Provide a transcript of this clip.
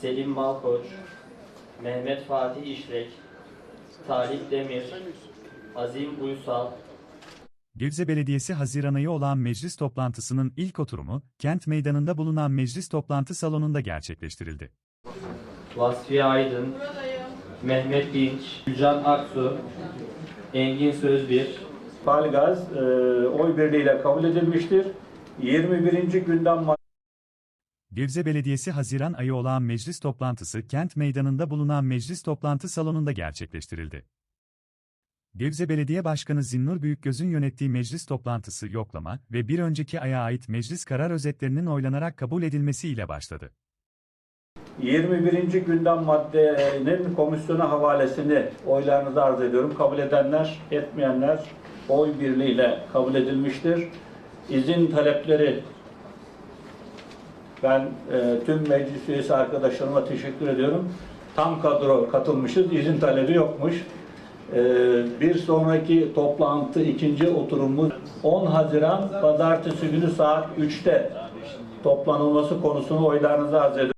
Selim Malkoç, Mehmet Fatih İşlek, Talip Demir, Azim Uysal, Gebze Belediyesi Haziran ayı olan meclis toplantısının ilk oturumu, kent meydanında bulunan meclis toplantı salonunda gerçekleştirildi. Vasfiye Aydın, Mehmet Dinç, Gülcan Aksu, Engin Sözbir, Palgaz e, oy birliğiyle kabul edilmiştir. 21. gündem Gebze Belediyesi Haziran ayı olan meclis toplantısı kent meydanında bulunan meclis toplantı salonunda gerçekleştirildi. Gebze Belediye Başkanı Zinnur Büyükgöz'ün yönettiği meclis toplantısı yoklama ve bir önceki aya ait meclis karar özetlerinin oylanarak kabul edilmesiyle başladı. 21. gündem maddenin komisyona havalesini oylarınıza arz ediyorum. Kabul edenler, etmeyenler oy birliğiyle kabul edilmiştir. İzin talepleri ben e, tüm meclis üyesi arkadaşlarıma teşekkür ediyorum. Tam kadro katılmışız. İzin talebi yokmuş. E, bir sonraki toplantı, ikinci oturumumuz 10 Haziran Pazartesi günü saat 3'te toplanılması konusunu oylarınıza arz ediyorum.